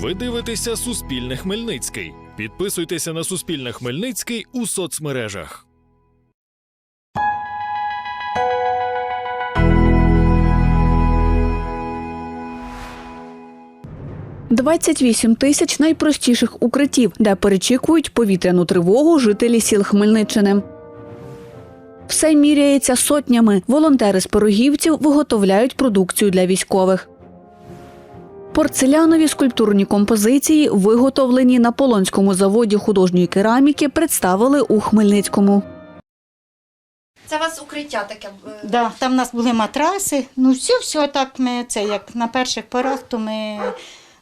Ви дивитеся Суспільне Хмельницький. Підписуйтеся на Суспільне Хмельницький у соцмережах. – 28 тисяч найпростіших укриттів, де перечікують повітряну тривогу жителі сіл Хмельниччини. Все міряється сотнями. Волонтери з пирогівців виготовляють продукцію для військових. Порцелянові скульптурні композиції, виготовлені на Полонському заводі художньої кераміки, представили у Хмельницькому. Це у вас укриття таке. е, Да, там у нас були матраси. Ну, все, все так ми це як на перших порах, то ми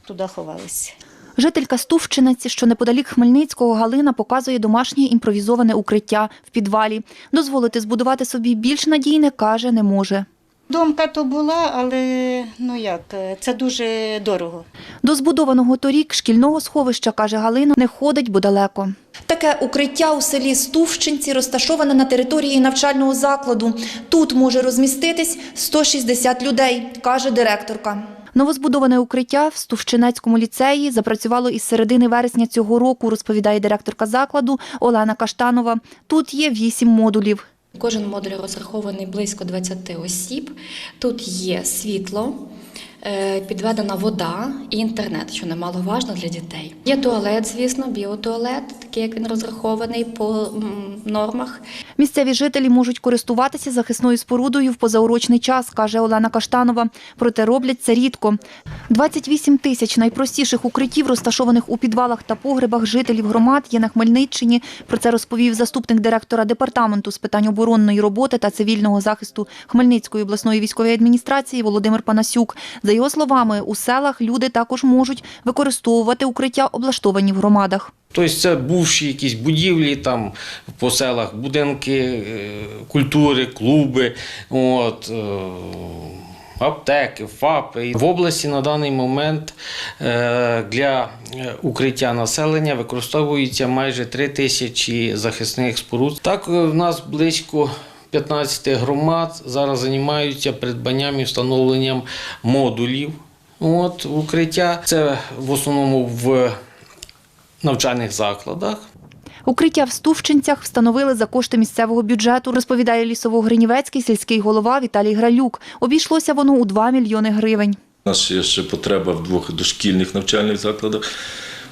туди ховалися. Жителька Стувчиниці, що неподалік Хмельницького, Галина показує домашнє імпровізоване укриття в підвалі. Дозволити збудувати собі більш надійне, каже, не може. Домка то була, але ну як, е, це дуже дорого. До збудованого торік шкільного сховища, каже Галина, не ходить, бо далеко. Таке укриття у селі Стувщинці розташоване на території навчального закладу. Тут може розміститись 160 людей, каже директорка. Новозбудоване укриття в Стувчинецькому ліцеї запрацювало із середини вересня цього року, розповідає директорка закладу Олена Каштанова. Тут є вісім модулів. Кожен модуль розрахований близько 20 осіб. Тут є світло, е, підведена вода і інтернет, що немаловажно для дітей. Є туалет, звісно, біотуалет, такий як він розрахований по нормах. Місцеві жителі можуть користуватися захисною спорудою в позаурочний час, каже Олена Каштанова. Проте роблять це рідко. 28 тисяч найпростіших укриттів, розташованих у підвалах та погребах жителів громад, є на Хмельниччині. Про це розповів заступник директора департаменту з питань оборонної роботи та цивільного захисту Хмельницької обласної військової адміністрації Володимир Панасюк. За його словами, у селах люди також можуть використовувати укриття, облаштовані в громадах. Тобто це бувші якісь будівлі там по селах, будинки е, культури, клуби, от, е, аптеки, ФАПи. В області на даний момент е, для укриття населення використовується майже 3 тисячі захисних споруд. Так в нас близько 15 громад зараз займаються придбанням і встановленням модулів. От, укриття це в основному в навчальних закладах. Укриття в Стувчинцях встановили за кошти місцевого бюджету, розповідає лісово-гринівецький сільський голова Віталій Гралюк. Обійшлося воно у 2 мільйони гривень. У нас є ще потреба в двох дошкільних навчальних закладах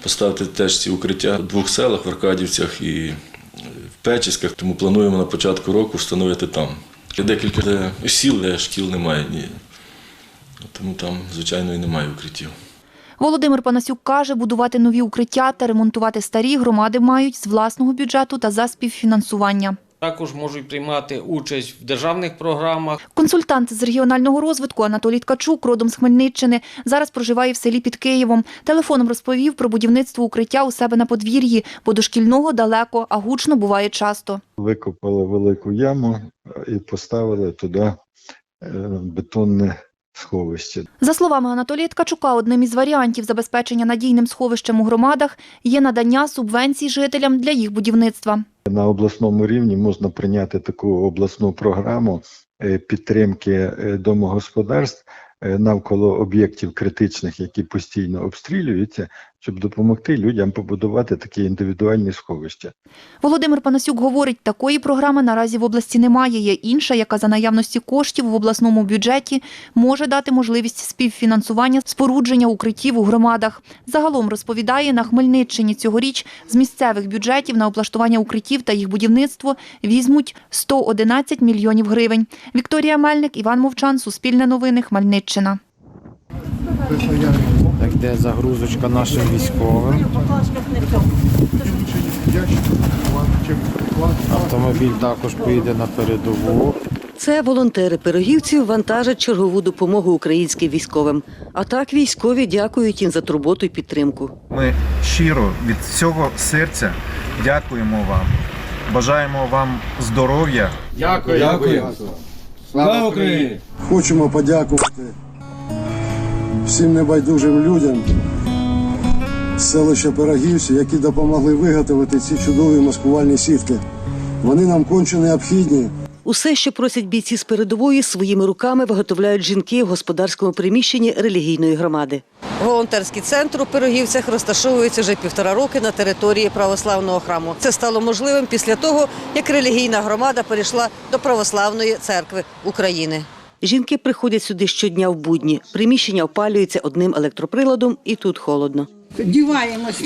поставити теж ці укриття в двох селах, в Аркадівцях і в Печіськах. Тому плануємо на початку року встановити там. Декілька сіл, де шкіл немає. Тому там, звичайно, і немає укриттів. Володимир Панасюк каже, будувати нові укриття та ремонтувати старі громади мають з власного бюджету та за співфінансування. Також можуть приймати участь в державних програмах. Консультант з регіонального розвитку Анатолій Ткачук, родом з Хмельниччини, зараз проживає в селі під Києвом. Телефоном розповів про будівництво укриття у себе на подвір'ї, бо до шкільного далеко, а гучно буває часто. викопали велику яму і поставили туди е, бетонне сховище. За словами Анатолія Ткачука, одним із варіантів забезпечення надійним сховищем у громадах є надання субвенцій жителям для їх будівництва. На обласному рівні можна прийняти таку обласну програму е, підтримки е, домогосподарств е, навколо об'єктів критичних, які постійно обстрілюються, щоб допомогти людям побудувати такі індивідуальні сховища. Володимир Панасюк говорить, такої програми наразі в області немає. Є інша, яка за наявності коштів в обласному бюджеті може дати можливість співфінансування спорудження укриттів у громадах. Загалом розповідає, на Хмельниччині цьогоріч з місцевих бюджетів на облаштування укриттів та їх будівництво візьмуть 111 мільйонів гривень. Вікторія Мельник, Іван Мовчан, Суспільне новини, Хмельниччина. Так, де загрузочка нашим військовим. Автомобіль також поїде на передову. Це волонтери пирогівців вантажать чергову допомогу українським військовим. А так військові дякують їм за турботу і підтримку. Ми щиро від всього серця дякуємо вам. Бажаємо вам здоров'я. Дякую. Дякую. Слава Україні! Хочемо подякувати всім небайдужим людям з селища Пирогівці, які допомогли виготовити ці чудові маскувальні сітки. Вони нам конче необхідні. Усе, що просять бійці з передової, своїми руками виготовляють жінки в господарському приміщенні релігійної громади. Волонтерський центр у Пирогівцях розташовується вже півтора роки на території православного храму. Це стало можливим після того, як релігійна громада перейшла до православної церкви України. Жінки приходять сюди щодня в будні. Приміщення опалюється одним електроприладом, і тут холодно.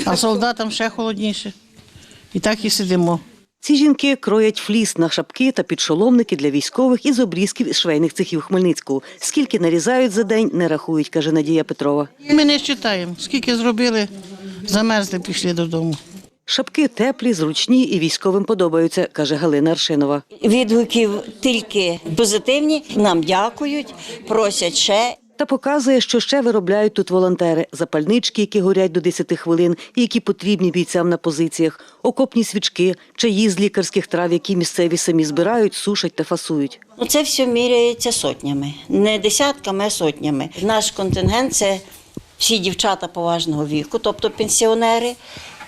А солдатам ще холодніше. І так і сидимо. Ці жінки кроять фліс на шапки та підшоломники для військових із обрізків із швейних цехів Хмельницького. Скільки нарізають за день, не рахують, каже Надія Петрова. Ми не читаємо. Скільки зробили, замерзли, пішли додому. Шапки теплі, зручні і військовим подобаються, каже Галина Аршинова. Відгуків тільки позитивні. Нам дякують, просять ще. Та показує, що ще виробляють тут волонтери: запальнички, які горять до 10 хвилин, і які потрібні бійцям на позиціях, окопні свічки, чаї з лікарських трав, які місцеві самі збирають, сушать та фасують. Це все міряється сотнями, не десятками, а сотнями. Наш контингент це всі дівчата поважного віку, тобто пенсіонери,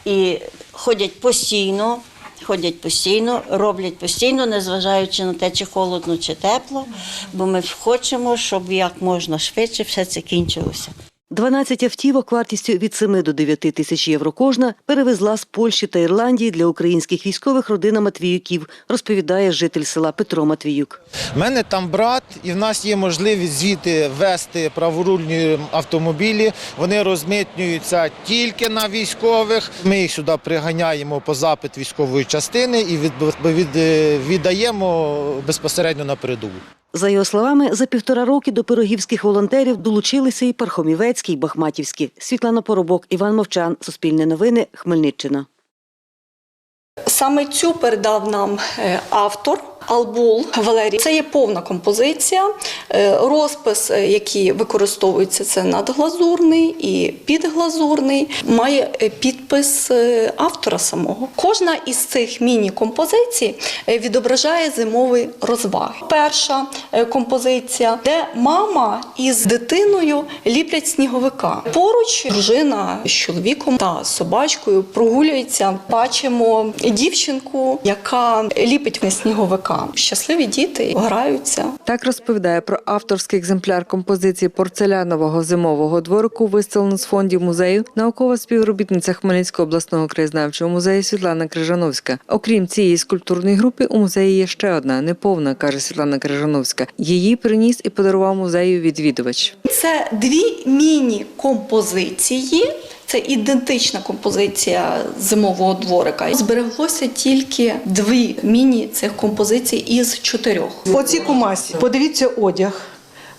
і ходять постійно. Ходять постійно, роблять постійно, незважаючи на те, чи холодно, чи тепло, бо ми хочемо, щоб як можна швидше все це кінчилося. 12 автівок вартістю від 7 до 9 тисяч євро кожна перевезла з Польщі та Ірландії для українських військових родина Матвіюків, розповідає житель села Петро Матвіюк. У мене там брат, і в нас є можливість звідти вести праворульні автомобілі. Вони розмитнюються тільки на військових. Ми їх сюди приганяємо по запит військової частини і від, від, віддаємо безпосередньо на передову. За його словами, за півтора роки до пирогівських волонтерів долучилися і Пархомівецькі, і Бахматівські. Світлана Поробок, Іван Мовчан, Суспільне новини, Хмельниччина. Саме цю передав нам е, автор Албул Валерій. Це є повна композиція. Е, Розпис, е, який використовується, це надглазурний і підглазурний. Має е, підпис автора самого. Кожна із цих міні-композицій відображає зимові розваги. Перша композиція, де мама із дитиною ліплять сніговика. Поруч дружина з чоловіком та собачкою прогулюється. Бачимо дівчинку, яка ліпить на сніговика. Щасливі діти граються. Так розповідає про авторський екземпляр композиції порцелянового зимового дворику, виставлену з фондів музею, наукова співробітниця Хмельницького обласного краєзнавчого музею Світлана Крижановська. Окрім цієї скульптурної групи, у музеї є ще одна неповна, каже Світлана Крижановська. Її приніс і подарував музею відвідувач. Це дві міні-композиції. Це ідентична композиція зимового дворика. Збереглося тільки дві міні цих композицій із чотирьох. Оці кумасі, подивіться одяг,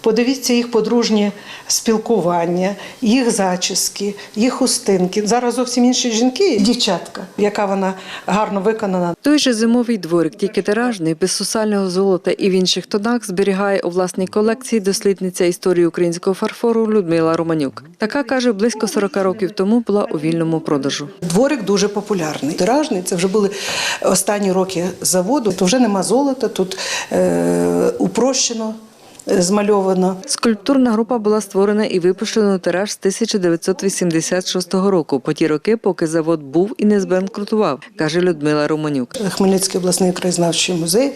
подивіться їх подружнє спілкування, їх зачіски, їх хустинки. Зараз зовсім інші жінки, дівчатка, яка вона гарно виконана. Той же зимовий дворик, тільки тиражний, без сусального золота і в інших тонах, зберігає у власній колекції дослідниця історії українського фарфору Людмила Романюк. Така каже, близько 40 років тому була у вільному продажу. Дворик дуже популярний. Тиражний це вже були останні роки заводу. То вже нема золота, тут е, упрощено. Змальовано Скульптурна група була створена і випущена у тираж з 1986 року, по ті роки, поки завод був і не збанкрутував, каже Людмила Романюк. Хмельницький обласний краєзнавчий музей.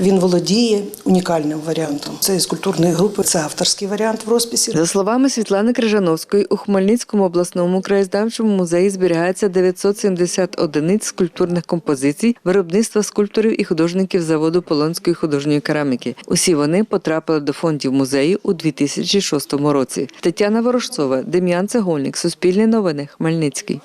Він володіє унікальним варіантом. Це із культурної групи, це авторський варіант в розписі. За словами Світлани Крижановської, у Хмельницькому обласному краєзнавчому музеї зберігається 970 одиниць скульптурних композицій виробництва скульпторів і художників заводу Полонської художньої кераміки. Усі вони потрапили до фондів музею у 2006 році. Тетяна Ворожцова, Дем'ян Цегольник, Суспільне новини, Хмельницький.